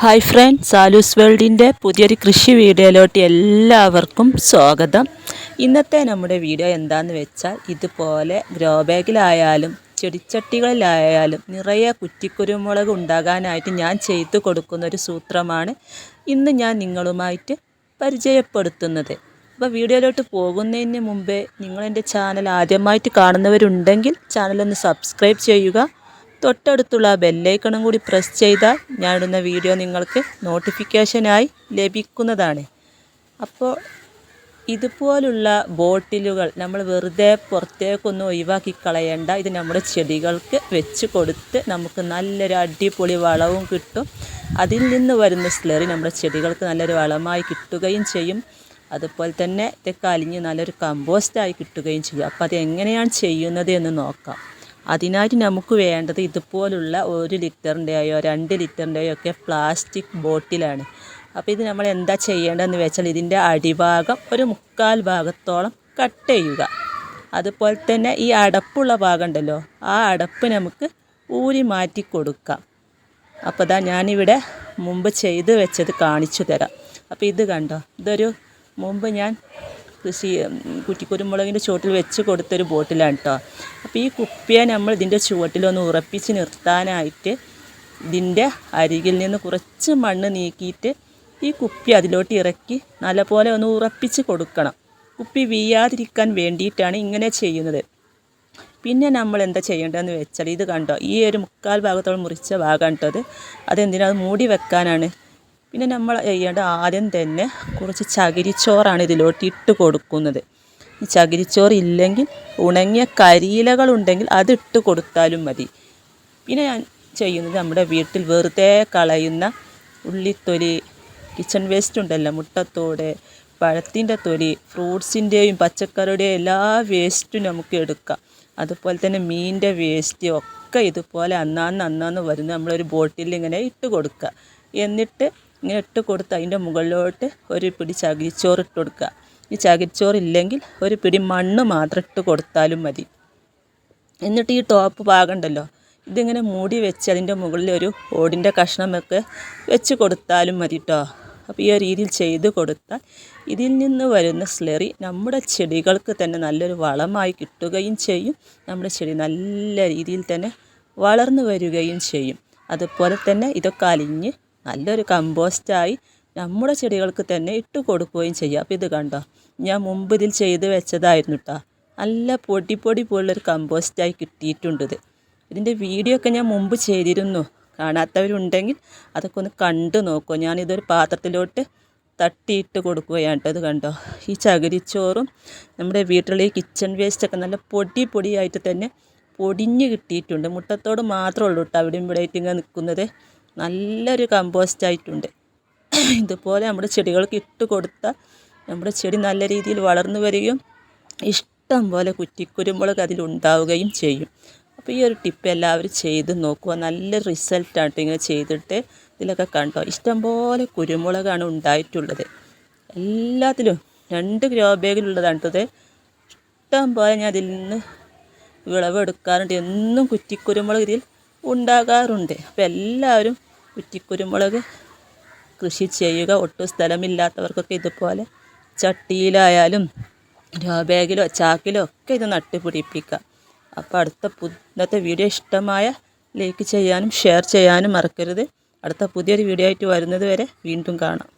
Hi front സാലൂസ് വേൾഡിന്റെ പുതിയൊരു കൃഷി വീഡിയോയിലോട്ട് എല്ലാവർക്കും സ്വാഗതം. ഇന്നത്തെ നമ്മുടെ വീഡിയോ എന്താണെന്ന് വെച്ചാൽ ഇതുപോലെ ഗ്രോ ബാഗിലായാലും ചെടിച്ചട്ടികളിലായാലും നിറയെ കുറ്റിക്കുരുമുളക് ഉണ്ടാകാനായിട്ട് ഞാൻ ചെയ്തു കൊടുക്കുന്ന ഒരു സൂത്രമാണ് ഇന്ന് ഞാൻ നിങ്ങളുമായിട്ട് പരിചയപ്പെടുത്തുന്നത്. അപ്പോൾ വീഡിയോയിലോട്ട് പോകുന്നതിന് മുമ്പേ നിങ്ങളെന്റെ ചാനൽ ആദ്യമായിട്ട് കാണുന്നവരുണ്ടെങ്കിൽ ചാനലൊന്ന് സബ്സ്ക്രൈബ് ചെയ്യുക തൊട്ടടുത്തുള്ള ബെല്ലൈക്കണും കൂടി പ്രസ് ചെയ്താൽ ഞാനിടുന്ന വീഡിയോ നിങ്ങൾക്ക് നോട്ടിഫിക്കേഷനായി ലഭിക്കുന്നതാണ്. അപ്പോൾ ഇതുപോലുള്ള ബോട്ടിലുകൾ നമ്മൾ വെറുതെ പുറത്തേക്കൊന്നും ഒഴിവാക്കി കളയണ്ട. ഇത് നമ്മുടെ ചെടികൾക്ക് വെച്ച് കൊടുത്ത് നമുക്ക് നല്ലൊരു അടിപൊളി വളവും കിട്ടും. അതിൽ നിന്ന് വരുന്ന സ്ലറി നമ്മുടെ ചെടികൾക്ക് നല്ലൊരു വളമായി കിട്ടുകയും ചെയ്യും. അതുപോലെ തന്നെ ഇതൊക്കെ അലിഞ്ഞ് നല്ലൊരു കമ്പോസ്റ്റായി കിട്ടുകയും ചെയ്യും. അപ്പോൾ അത് എങ്ങനെയാണ് ചെയ്യുന്നത് എന്ന് നോക്കാം. അതിനായിട്ട് നമുക്ക് വേണ്ടത് ഇതുപോലുള്ള ഒരു ലിറ്ററിന്റെയോ രണ്ട് ലിറ്ററിന്റെയോ ഒക്കെ പ്ലാസ്റ്റിക് ബോട്ടിലാണ് അപ്പോൾ ഇത് നമ്മൾ എന്താ ചെയ്യേണ്ടതെന്ന് വെച്ചാൽ ഇതിന്റെ അടിഭാഗം ഒരു മുക്കാൽ ഭാഗത്തോളം കട്ട് ചെയ്യുക. അതുപോലെ തന്നെ ഈ അടപ്പുള്ള ഭാഗം ഉണ്ടല്ലോ ആ അടപ്പ് നമുക്ക് ഊരി മാറ്റി കൊടുക്കാം. അപ്പോൾ ഇതാ ഞാനിവിടെ മുമ്പ് ചെയ്ത് വെച്ചത് കാണിച്ചു തരാം. അപ്പോൾ ഇത് കണ്ടോ ഇതൊരു മുമ്പ് ഞാൻ കൃഷി കുറ്റിക്കുരുമുളകിന്റെ ചുവട്ടിൽ വെച്ച് കൊടുത്തൊരു ബോട്ടിലാണ് കേട്ടോ അപ്പോൾ ഈ കുപ്പിയെ നമ്മൾ ഇതിന്റെ ചുവട്ടിലൊന്ന് ഉറപ്പിച്ച് നിർത്താനായിട്ട് ഇതിന്റെ അരികിൽ നിന്ന് കുറച്ച് മണ്ണ് നീക്കിയിട്ട് ഈ കുപ്പി അതിലോട്ട് ഇറക്കി നല്ലപോലെ ഒന്ന് ഉറപ്പിച്ച് കൊടുക്കണം. കുപ്പി വീയാതിരിക്കാൻ വേണ്ടിയിട്ടാണ് ഇങ്ങനെ ചെയ്യുന്നത്. പിന്നെ നമ്മൾ എന്താ ചെയ്യേണ്ടതെന്ന് വെച്ചാൽ ഇത് കണ്ടോ ഈ ഒരു മുക്കാൽ ഭാഗത്തോളം മുറിച്ച ഭാഗം കണ്ടത് അതെന്തിനാ? അത് മൂടി വെക്കാനാണ്. പിന്നെ നമ്മൾ ചെയ്യേണ്ട ആദ്യം തന്നെ കുറച്ച് ചകിരിച്ചോറാണ് ഇതിലോട്ട് ഇട്ട് കൊടുക്കുന്നത്. ചകിരിച്ചോറ് ഇല്ലെങ്കിൽ ഉണങ്ങിയ കരിയിലകളുണ്ടെങ്കിൽ അത് ഇട്ട് കൊടുത്താലും മതി. പിന്നെ ഞാൻ ചെയ്യുന്നത് നമ്മുടെ വീട്ടിൽ വെറുതെ കളയുന്ന ഉള്ളിത്തൊലി കിച്ചൺ വേസ്റ്റ് ഉണ്ടല്ലോ മുട്ടത്തോട് പഴത്തിന്റെ തൊലി ഫ്രൂട്ട്സിന്റെയും പച്ചക്കറിയുടെയും എല്ലാ വേസ്റ്റും നമുക്ക് എടുക്കാം. അതുപോലെ തന്നെ മീനിന്റെ വേസ്റ്റ് ഒക്കെ ഇതുപോലെ അന്നാന്ന് അന്നാന്ന് വരുന്ന നമ്മളൊരു ബോട്ടിലിൽ ഇങ്ങനെ ഇട്ട് കൊടുക്കുക. എന്നിട്ട് ഇങ്ങനെ ഇട്ട് കൊടുത്ത് അതിന്റെ മുകളിലോട്ട് ഒരു പിടി ചകിരിച്ചോറ് ഇട്ട് കൊടുക്കുക. ഈ ചകിരിച്ചോറ് ഇല്ലെങ്കിൽ ഒരു പിടി മണ്ണ് മാത്രം ഇട്ട് കൊടുത്താലും മതി. എന്നിട്ട് ഈ ടോപ്പ് പാകണ്ടല്ലോ ഇതിങ്ങനെ മൂടി വെച്ച് അതിന്റെ മുകളിൽ ഒരു ഓടിന്റെ കഷ്ണമൊക്കെ വെച്ച് കൊടുത്താലും മതി കേട്ടോ അപ്പോൾ ഈ രീതിയിൽ ചെയ്ത് കൊടുത്താൽ ഇതിൽ നിന്ന് വരുന്ന സ്ലെറി നമ്മുടെ ചെടികൾക്ക് തന്നെ നല്ലൊരു വളമായി കിട്ടുകയും ചെയ്യും. നമ്മുടെ ചെടി നല്ല രീതിയിൽ തന്നെ വളർന്നു വരികയും ചെയ്യും. അതുപോലെ തന്നെ ഇതൊക്കെ അലിഞ്ഞ് നല്ലൊരു കമ്പോസ്റ്റായി നമ്മുടെ ചെടികൾക്ക് തന്നെ ഇട്ട് കൊടുക്കുകയും ചെയ്യാം. അപ്പോൾ ഇത് കണ്ടോ? ഞാൻ മുമ്പ് ഇതിൽ ചെയ്ത് വെച്ചതായിരുന്നു കേട്ടോ നല്ല പൊടി പൊടി പോലുള്ളൊരു കമ്പോസ്റ്റായി കിട്ടിയിട്ടുണ്ട് ഇത്. ഇതിന്റെ വീഡിയോ ഒക്കെ ഞാൻ മുമ്പ് ചെയ്തിരുന്നു. കാണാത്തവരുണ്ടെങ്കിൽ അതൊക്കെ ഒന്ന് കണ്ടു നോക്കുക ഞാനിതൊരു പാത്രത്തിലോട്ട് തട്ടിയിട്ട് കൊടുക്കുകയാണ് കേട്ടോ ഇത് കണ്ടോ? ഈ ചകിരിച്ചോറും നമ്മുടെ വീട്ടിലെ ഈ കിച്ചൺ വേസ്റ്റൊക്കെ നല്ല പൊടി പൊടിയായിട്ട് തന്നെ പൊടിഞ്ഞ് കിട്ടിയിട്ടുണ്ട്. മുട്ടത്തോട് മാത്രമേ ഉള്ളൂ കേട്ടോ അവിടെയും ഇവിടെ ഇങ്ങനെ നിൽക്കുന്നത്. നല്ലൊരു കമ്പോസ്റ്റ് ആയിട്ടുണ്ട്. ഇതുപോലെ നമ്മുടെ ചെടികൾക്ക് ഇട്ട് കൊടുത്താൽ നമ്മുടെ ചെടി നല്ല രീതിയിൽ വളർന്നു വരികയും ഇഷ്ടം പോലെ കുറ്റിക്കുരുമുളക് അതിലുണ്ടാവുകയും ചെയ്യും. അപ്പോൾ ഈ ഒരു ടിപ്പ് എല്ലാവരും ചെയ്ത് നോക്കുക. നല്ല റിസൾട്ടാണ് ഇങ്ങനെ ചെയ്തിട്ട് ഇതിലൊക്കെ കണ്ടോ? ഇഷ്ടംപോലെ കുരുമുളകാണ് ഉണ്ടായിട്ടുള്ളത്. എല്ലാത്തിലും രണ്ട് ഗ്രോ ബാഗിലുള്ളതാണ് ഇത്. ഇഷ്ടം പോലെ ഞാൻ അതിൽ നിന്ന് വിളവെടുക്കാറുണ്ട്. എന്നും കുറ്റിക്കുരുമുളക് ഇതിൽ ഉണ്ടാകാറുണ്ട്. അപ്പോൾ എല്ലാവരും കുറ്റിക്കുരുമുളക് കൃഷി ചെയ്യുക. ഒട്ടും സ്ഥലമില്ലാത്തവർക്കൊക്കെ ഇതുപോലെ ചട്ടിയിലായാലും ബാഗിലോ ചാക്കിലോ ഒക്കെ ഇത് നട്ടുപിടിപ്പിക്കാം അപ്പോൾ അടുത്ത ഇന്നത്തെ വീഡിയോ ഇഷ്ടമായ ലൈക്ക് ചെയ്യാനും ഷെയർ ചെയ്യാനും മറക്കരുത്. അടുത്ത പുതിയൊരു വീഡിയോ ആയിട്ട് വരുന്നത് വരെ വീണ്ടും കാണാം.